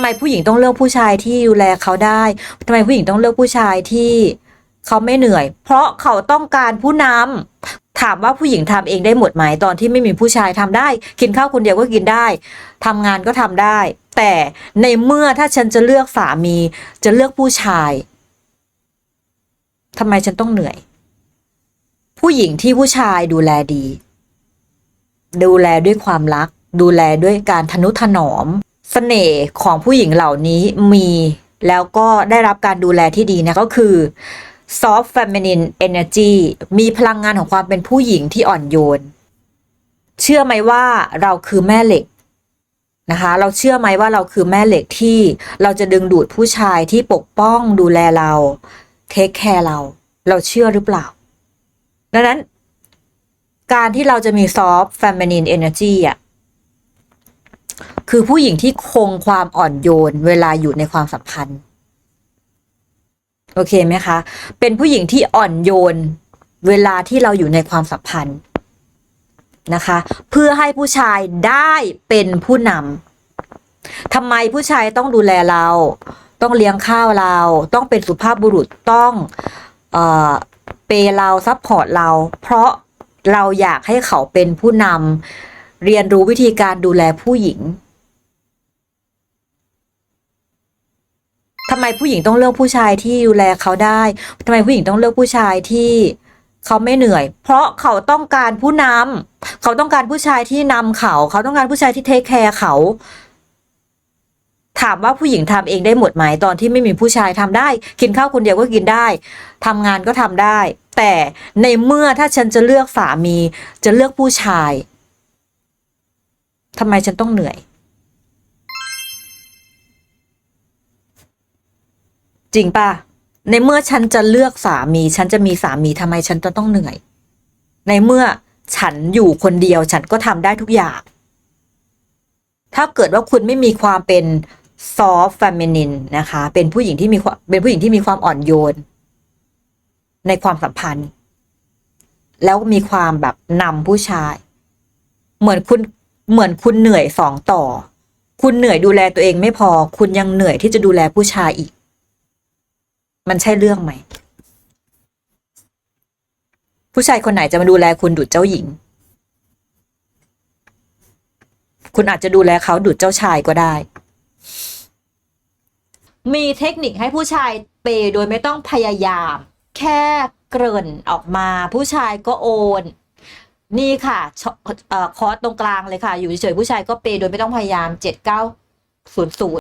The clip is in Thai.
ไมผู้หญิงต้องเลือกผู้ชายที่ดูแลเขาได้ทำไมผู้หญิงต้องเลือกผู้ชายที่เขาไม่เหนื่อย เพราะเขาต้องการผู้นำถามว่าผู้หญิงทำเองได้หมดไหมตอนที่ไม่มีผู้ชายทำได้ กินข้าวคนเดียวก็กินได้ทำงานก็ทำได้ แต่ในเมื่อถ้าฉันจะเลือกสามี จะเลือกผู้ชายทำไมฉันต้องเหนื่อย ผู้หญิงที่ผู้ชายดูแลดี ดูแลด้วยความรัก ดูแลด้วยการทนุถนอม สน่ห์ของผู้หญิงเหล่านี้มีแล้วก็ได้รับการดูแลที่ดีนะก็คือ soft feminine energy มีพลังงานของความเป็นผู้หญิงที่อ่อนโยน เชื่อไหมว่าเราคือแม่เหล็กนะคะ เราเชื่อไหมว่าเราคือแม่เหล็กที่เราจะดึงดูดผู้ชายที่ปกป้องดูแลเราเทคแคร์เรา เราเชื่อหรือเปล่า ดังนั้น การที่เราจะมี soft feminine energy อะ คือผู้หญิงที่คงความอ่อนโยน เวลาอยู่ในความสัมพันธ์ โอเคไหมคะ เป็นผู้หญิงที่อ่อนโยน เวลาที่เราอยู่ในความสัมพันธ์นะคะ เพื่อให้ผู้ชายได้เป็นผู้นำทำไมผู้ชายต้องดูแลเรา ต้องเลี้ยงข้าวเรา ต้องเป็นสุภาพบุรุษต้องเอ่อเปย์เราซัพพอร์ตเรา เพราะเราอยากให้เขาเป็นผู้นำ เรียนรู้วิธีการดูแลผู้หญิงทำไมผู้หญิงต้องเลือกผู้ชายที่ดูแลเขาได้ทำไมผู้หญิงต้องเลือกผู้ชายที่เขาไม่เหนื่อย เพราะเขาต้องการผู้นำเขาต้องการผู้ชายที่นำเขา เขาต้องการผู้ชายที่เทคแคร์เขา ถามว่าผู้หญิงทำเองได้หมดไหมตอนที่ไม่มีผู้ชายทำได้ กินข้าวคนเดียวก็กินได้ทำงานก็ทำได้ แต่ในเมื่อถ้าฉันจะเลือกสามี จะเลือกผู้ชาย ทำไมฉันต้องเหนื่อย จริงป่ะ ในเมื่อฉันจะเลือกสามี ฉันจะมีสามีทำไมฉันจะต้องเหนื่อย ในเมื่อฉันอยู่คนเดียวฉันก็ทำได้ทุกอย่าง ถ้าเกิดว่าคุณไม่มีความเป็น soft feminine นะคะ เป็นผู้หญิงที่มีความเป็นผู้หญิงที่มีความอ่อนโยน ในความสัมพันธ์ แล้วมีความแบบนำผู้ชาย เหมือนคุณ เหมือนคุณเหนื่อยสองต่อ คุณเหนื่อยดูแลตัวเองไม่พอ คุณยังเหนื่อยที่จะดูแลผู้ชายอีก มันใช่เรื่องไหม ผู้ชายคนไหนจะมาดูแลคุณดุจเจ้าหญิง คุณอาจจะดูแลเขาดุจเจ้าชายก็ได้ มีเทคนิคให้ผู้ชายเปย์โดยไม่ต้องพยายาม แค่เกริ่นออกมา ผู้ชายก็โอน นี่ค่ะคอร์สตรงกลางเลยค่ะ อยู่เฉยๆผู้ชายก็เปย์โดยไม่ต้องพยายามเจ็ดเก้าศูนย์ศูนย์